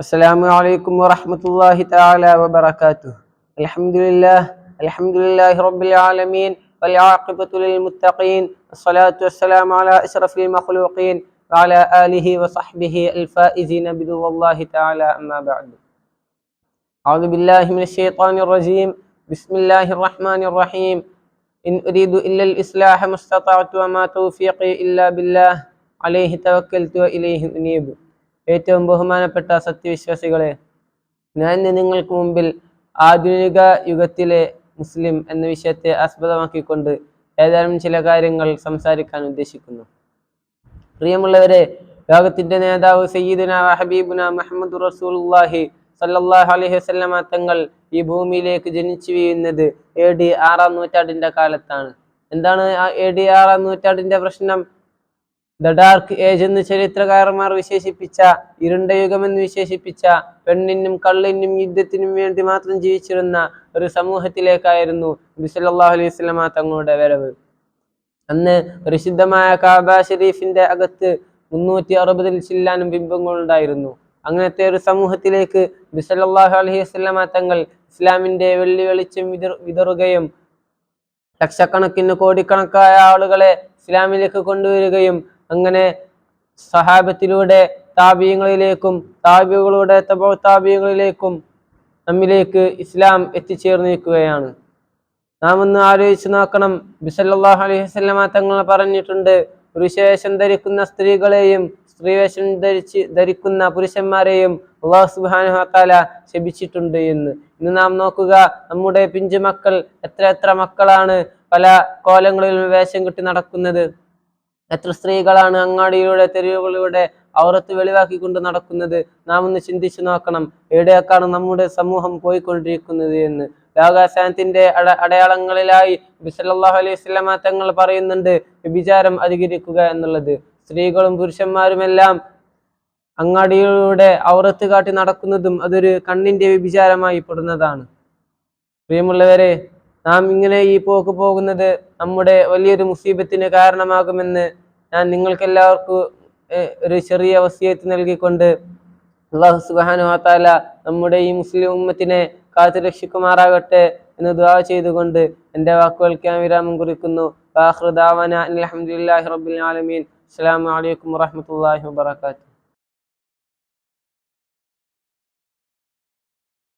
السلام عليكم ورحمة الله تعالى وبركاته. الحمد لله الحمد لله رب العالمين والعاقبة للمتقين الصلاة والسلام على أشرف المخلوقين وعلى آله وصحبه الفائزين برضا الله تعالى أما بعد. أعوذ بالله من الشيطان الرجيم. بسم الله الرحمن الرحيم. إن أريد إلا الإصلاح ما استطعت وما توفيقي إلا بالله. عليه توكلت وإليه أنيب. ഏറ്റവും ബഹുമാനപ്പെട്ട സത്യവിശ്വാസികളെ ഞാൻ നിങ്ങൾക്ക് മുമ്പിൽ ആധുനിക യുഗത്തിലെ മുസ്ലിം എന്ന വിഷയത്തെ ആസ്പദമാക്കിക്കൊണ്ട് ഏതാനും ചില കാര്യങ്ങൾ സംസാരിക്കാൻ ഉദ്ദേശിക്കുന്നു. പ്രിയമുള്ളവരെ ലോകത്തിന്റെ നേതാവ് സയ്യിദുന ഹബീബുന മുഹമ്മദ് റസൂൽഹി സല്ലാഹു അലൈഹി വസല്ലമ തങ്ങൾ ഈ ഭൂമിയിലേക്ക് ജനിച്ചു വീഴുന്നത് എ ഡി ആറാം നൂറ്റാണ്ടിന്റെ കാലത്താണ്. എന്താണ് എ ഡി ആറാം നൂറ്റാണ്ടിന്റെ പ്രശ്നം? ദ ഡാർക്ക് ഏജ് എന്ന് ചരിത്രകാരന്മാർ വിശേഷിപ്പിച്ച ഇരുണ്ട യുഗം എന്ന് വിശേഷിപ്പിച്ച പെണ്ണിനും കള്ളിനും യുദ്ധത്തിനും വേണ്ടി മാത്രം ജീവിച്ചിരുന്ന ഒരു സമൂഹത്തിലേക്കായിരുന്നു ബിസലല്ലാഹു അലൈഹി സ്വലമ തങ്ങളുടെ വരവ്. അന്ന് പരിശുദ്ധമായ കാബ ഷെരീഫിന്റെ അകത്ത് മുന്നൂറ്റി അറുപതിൽ ചില്ലാനും ബിംബങ്ങളുണ്ടായിരുന്നു അങ്ങനത്തെ ഒരു സമൂഹത്തിലേക്ക് ബിസലല്ലാഹു അലൈഹി വസ്ലമ തങ്ങൾ ഇസ്ലാമിന്റെ വെള്ളി വെളിച്ചം വിതറുകയും ലക്ഷക്കണക്കിന് കോടിക്കണക്കായ ആളുകളെ ഇസ്ലാമിലേക്ക് കൊണ്ടുവരികയും അങ്ങനെ സഹാബത്തിലൂടെ താപീയങ്ങളിലേക്കും താപികളുടെ താപീയങ്ങളിലേക്കും നമ്മിലേക്ക് ഇസ്ലാം എത്തിച്ചേർന്നിരിക്കുകയാണ്. നാം ഒന്ന് ആലോചിച്ച് നോക്കണം. ബിസല്ലാഹു അലൈഹി വസല്ലമ തങ്ങൾ പറഞ്ഞിട്ടുണ്ട് പുരുഷവേഷം ധരിക്കുന്ന സ്ത്രീകളെയും സ്ത്രീവേഷം ധരിച്ച് ധരിക്കുന്ന പുരുഷന്മാരെയും അള്ളാഹു സുബാനു താല ശപിച്ചിട്ടുണ്ട് എന്ന്. ഇന്ന് നാം നോക്കുക നമ്മുടെ പിഞ്ചു മക്കൾ എത്ര എത്ര മക്കളാണ് പല കോലങ്ങളിലും വേഷം കെട്ടി നടക്കുന്നത്. എത്ര സ്ത്രീകളാണ് അങ്ങാടിയിലൂടെ തെരുവുകളിലൂടെ ഔറത്ത് വെളിവാക്കിക്കൊണ്ട് നടക്കുന്നത്? നാം ഒന്ന് ചിന്തിച്ചു നോക്കണം. എവിടെയൊക്കെയാണ് നമ്മുടെ സമൂഹം പോയിക്കൊണ്ടിരിക്കുന്നത് എന്ന്. ലോകാശാനത്തിന്റെ അട അടയാളങ്ങളിലായി ബിസലല്ലാഹു അലൈഹി സ്വലമ തങ്ങൾ പറയുന്നുണ്ട് വിചാരം അധികരിക്കുക എന്നുള്ളത്. സ്ത്രീകളും പുരുഷന്മാരുമെല്ലാം അങ്ങാടിയിലൂടെ ഔറത്ത് കാട്ടി നടക്കുന്നതും അതൊരു കണ്ണിന്റെ വിചാരമായി പെടുന്നതാണ്. പ്രിയമുള്ളവരെ നാം ഇങ്ങനെ ഈ പോക്ക് പോകുന്നത് നമ്മുടെ വലിയൊരു മുസീബത്തിന് കാരണമാകുമെന്ന് ഞാൻ നിങ്ങൾക്കെല്ലാവർക്കും ഒരു ചെറിയ വസിയത്ത് നൽകിക്കൊണ്ട് അള്ളാഹു സുബാനു വാത്താല നമ്മുടെ ഈ മുസ്ലിം ഉമ്മത്തിനെ കാത്തുരക്ഷിക്കുമാറാകട്ടെ എന്ന് ദുആ ചെയ്തുകൊണ്ട് എന്റെ വാക്കുകൾക്ക് ഞാൻ വിരാമം കുറിക്കുന്നു അലഹമുല്ലാഹി റബ്ബിൽ ആലമീൻ. അസ്സലാമു അലൈക്കും വറഹ്മത്തുള്ളാഹി വബറകാതുഹു.